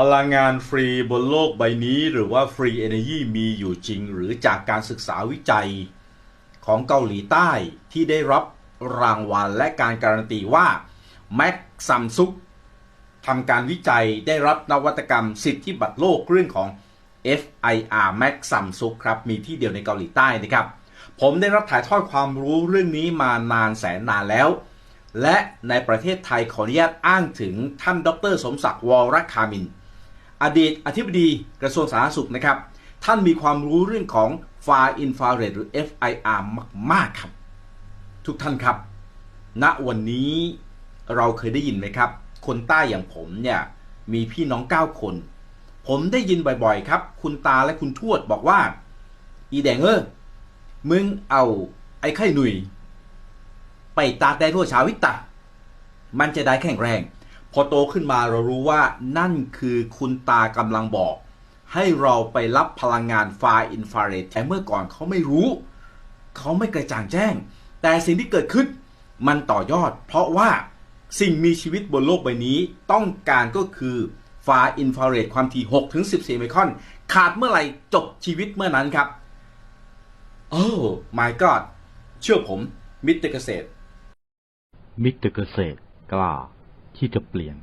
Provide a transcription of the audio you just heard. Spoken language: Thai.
พลังงานฟรีบนโลกใบนี้หรือว่าฟรีเอเนจีมีอยู่จริง หรือจากการศึกษาวิจัยของเกาหลีใต้ที่ได้รับรางวัลและการการันตีว่าแม็กซัมซุกทำการวิจัยได้รับนวัตกรรมสิทธิบัตรโลกเรื่องของ FIR Max Samsung ครับ มีที่เดียวในเกาหลีใต้นะครับ ผมได้รับถ่ายทอดความรู้เรื่องนี้มานานแสนนานแล้ว และในประเทศไทยขออนุญาตอ้างถึงท่านดรสมศักดิ์วรคามิน อดีตอธิบดีกระทรวงสาธารณสุขนะครับ ท่านมีความรู้เรื่องของ Far Infrared หรือ FIR มาก ๆ ครับ ทุกท่านครับณวันนี้เราเคยได้ยินไหมครับ คนใต้อย่างผมเนี่ย มีพี่น้อง 9 คน ผมได้ยินบ่อย ๆ ครับ คุณตาและคุณทวดบอกว่า อีแดงเออมึงเอาไอ้ไข่หนุย ไปตาแดดทั่วชาวิตตะ มันจะได้แข็งแรง พอโตขึ้นมาเรารู้ว่านั่นคือคุณตากำลังบอก ให้เราไปรับพลังงานไฟอินฟราเรดแต่เมื่อก่อนเขาไม่รู้ เขาไม่กระจ่างแจ้ง แต่สิ่งที่เกิดขึ้นมันต่อยอด เพราะว่าสิ่งมีชีวิตบนโลกใบนี้ต้องการก็คือไฟอินฟราเรดความถี่6ถึง14ไมครอน ขาดเมื่อไหร่จบชีวิตเมื่อนั้นครับ โอ้ my god เชื่อผม มิตรเกษตร มิตรเกษตรกล้า ที่จะเปลี่ยน